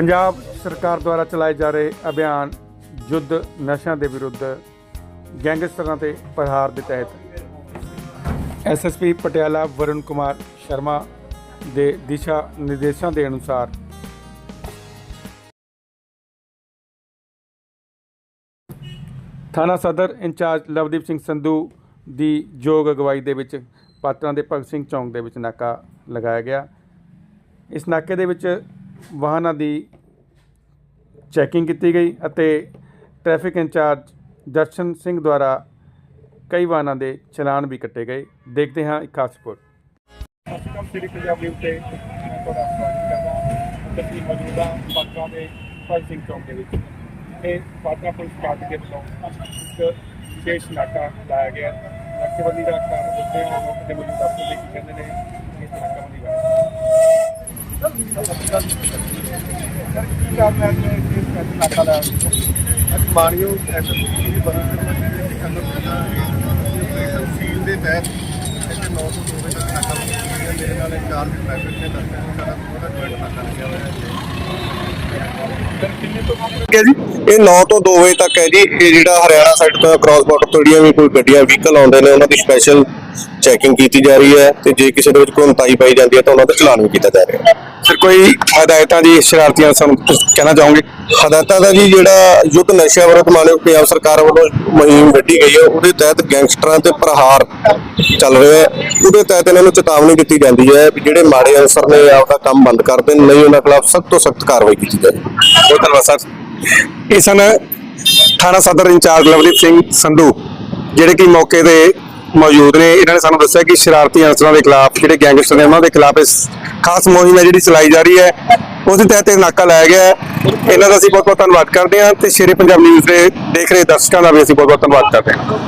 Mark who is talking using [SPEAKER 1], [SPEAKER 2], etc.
[SPEAKER 1] ਪੰਜਾਬ ਸਰਕਾਰ ਦੁਆਰਾ ਚਲਾਏ ਜਾ ਰਹੇ ਅਭਿਆਨ ਯੁੱਧ ਨਸ਼ਿਆਂ ਦੇ ਵਿਰੁੱਧ ਗੈਂਗਸਟਰਾਂ ਤੇ ਪ੍ਰਹਾਰ ਦੇ ਤਹਿਤ। ਐਸਐਸਪੀ ਪਟਿਆਲਾ ਵਰੁਣ ਕੁਮਾਰ ਸ਼ਰਮਾ ਦੇ ਦਿਸ਼ਾ ਨਿਰਦੇਸ਼ਾਂ ਦੇ ਅਨੁਸਾਰ ਥਾਣਾ ਸਦਰ ਇੰਚਾਰਜ ਲਵਦੀਪ ਸਿੰਘ ਸੰਧੂ ਦੀ ਯੋਗ ਅਗਵਾਈ ਦੇ ਵਿੱਚ ਪਾਤਰਾਂ ਦੇ ਭਗਤ ਸਿੰਘ ਚੌਂਕ ਦੇ ਵਿੱਚ ਨਾਕਾ ਲਗਾਇਆ ਗਿਆ। ਇਸ ਨਾਕੇ ਦੇ ਵਿੱਚ ਵਾਹਨਾਂ ਦੀ ਚੈਕਿੰਗ ਕੀਤੀ ਗਈ ਅਤੇ ਟ੍ਰੈਫਿਕ ਇੰਚਾਰਜ ਦਰਸ਼ਨ ਸਿੰਘ ਦੁਆਰਾ ਕਈ ਵਾਹਨਾਂ ਦੇ ਚਲਾਨ ਵੀ ਕੱਟੇ ਗਏ। ਦੇਖਦੇ ਹਾਂ ਇੱਕ ਖਾਸ ਰਿਪੋਰਟ।
[SPEAKER 2] ਸਤਿਕਾਰ ਸ੍ਰੀ ਪੰਜਾਬ ਨਿਊਜ਼ ਤੇ ਤੁਹਾਡਾ ਸਵਾਗਤ ਕਰਦਾ ਅਸੀਂ ਮੌਜੂਦਾ ਪਾਤਰਾ ਦੇ ਭਾਈ ਸਿੰਘ ਚੌਂਕ ਦੇ ਵਿੱਚ ਇਹ ਪਾਤਰਾ ਪੁਲਿਸ ਪਾਰਟੀ ਦੇ ਵੱਲੋਂ ਇੱਕ ਵਿਸ਼ੇਸ਼ ਨਾਕਾ ਲਾਇਆ ਗਿਆ ਨਾਕੇਬੰਦੀ ਦਾ ਕਾਰਨ ਦੱਸਦੇ ਹਾਂ ਮੌਕੇ ਤੇ ਮੌਜੂਦ ਅਫਸਰ ਕਹਿੰਦੇ ਨੇ ਇਸ ਨਾਕਾਬੰਦੀ ਬਾਰੇ
[SPEAKER 3] ਮਾਨਯੋਗ ਐਸਐਸਪੀ ਦੀ ਬਦਲ ਕਰਨਾ ਚਾਹੀਦੀ ਆਪਰੇਸ਼ਨ ਸੀਲ ਦੇ ਤਹਿਤ ਇੱਥੇ 9 ਤੋਂ 2 ਵਜੇ ਤੱਕ ਨਾਕਾ ਮੇਰੇ ਨਾਲ ਇੰਚਾਰਜ ਟ੍ਰੈਫਿਕ ਨੇ ਦੱਸਿਆ ਕਿ ਸਾਡਾ ਪੂਰਾ ਜੁਆਇੰਟ ਨਾਕਾ ਲੱਗਿਆ ਹੋਇਆ ਹੈ ਠੀਕ ਹੈ ਜੀ? ਇਹ 9 ਤੋਂ 2 ਵਜੇ ਤੱਕ ਹੈ ਜੀ। ਇਹ ਜਿਹੜਾ ਹਰਿਆਣਾ ਸਾਈਡ ਤੋਂ ਕ੍ਰਾਸ ਬਾਰਡਰ ਤੋਂ ਜਿਹੜੀਆਂ ਵੀ ਕੋਈ ਗੱਡੀਆਂ ਵਹੀਕਲ ਆਉਂਦੇ ਨੇ, ਉਹਨਾਂ ਦੀ ਸਪੈਸ਼ਲ ਚੈਕਿੰਗ ਕੀਤੀ ਜਾ ਰਹੀ ਹੈ ਤੇ ਜੇ ਕਿਸੇ ਦੇ ਵਿੱਚ ਕੋਈ ਉਨਤਾਈ ਪਾਈ ਜਾਂਦੀ ਹੈ ਤਾਂ ਉਹਨਾਂ ਦਾ ਚਲਾਨ ਵੀ ਕੀਤਾ ਜਾ ਰਿਹਾ ਹੈ।
[SPEAKER 1] ਫਿਰ ਕੋਈ ਹਦਾਇਤਾਂ ਦੀ ਸ਼ਰਾਰਤੀਆਂ ਸਾਨੂੰ ਕਹਿਣਾ ਚਾਹੋਗੇ?
[SPEAKER 3] ਹਦਾਇਤਾਂ ਦਾ ਜੀ ਜਿਹੜਾ ਯੁੱਧ ਨਸ਼ਿਆਂ ਵਿਰੁੱਧ ਮਾਨਯੋਗ ਪੰਜਾਬ ਸਰਕਾਰ ਵੱਲੋਂ ਮੁਹਿੰਮ ਕੱਢੀ ਗਈ ਹੈ, ਉਹਦੇ ਤਹਿਤ ਗੈਂਗਸਟਰਾਂ ਤੇ ਪ੍ਰਹਾਰ ਚੱਲ ਰਿਹਾ ਹੈ। ਉਹਦੇ ਤਹਿਤ ਇਹਨਾਂ ਨੂੰ ਚੇਤਾਵਨੀ ਦਿੱਤੀ ਜਾਂਦੀ ਹੈ ਵੀ ਜਿਹੜੇ ਮਾੜੇ ਅਨਸਰ ਨੇ ਆਪਦਾ ਕੰਮ ਬੰਦ ਕਰ ਦੇਣ, ਨਹੀਂ ਉਹਨਾਂ ਖਿਲਾਫ ਸਖਤ ਤੋਂ ਸਖਤ ਕਾਰਵਾਈ ਕੀਤੀ ਜਾਵੇ।
[SPEAKER 1] ਬਹੁਤ ਧੰਨਵਾਦ ਸਰ। ਇਹ ਸਨ ਥਾਣਾ ਸਦਰ ਇੰਚਾਰਜ ਲਵਦੀਪ ਸਿੰਘ ਸੰਧੂ, ਜਿਹੜੇ ਕਿ ਮੌਕੇ ਤੇ ਮੌਜੂਦ ਨੇ। ਇਹਨਾਂ ਨੇ ਸਾਨੂੰ ਦੱਸਿਆ ਕਿ ਸ਼ਰਾਰਤੀ ਅਨਸਰਾਂ ਦੇ ਖਿਲਾਫ, ਜਿਹੜੇ ਗੈਂਗਸਟਰ ਨੇ, ਉਹਨਾਂ ਦੇ ਖਿਲਾਫ ਇਸ ਖਾਸ ਮੁਹਿੰਮ ਹੈ ਜਿਹੜੀ ਚਲਾਈ ਜਾ ਰਹੀ ਹੈ। ਉਸ ਦੇ ਤਹਿਤ ਇਹ ਨਾਕਾ ਲਾਇਆ ਗਿਆ ਹੈ। ਇਹਨਾਂ ਦਾ ਅਸੀਂ ਬਹੁਤ ਬਹੁਤ ਧੰਨਵਾਦ ਕਰਦੇ ਹਾਂ ਤੇ ਸ਼ੇਰੇ ਪੰਜਾਬ ਨਿਊਜ਼ ਦੇ ਦੇਖ ਰਹੇ ਦਰਸ਼ਕਾਂ ਦਾ ਵੀ ਅਸੀਂ ਬਹੁਤ ਬਹੁਤ ਧੰਨਵਾਦ ਕਰਦੇ ਹਾਂ।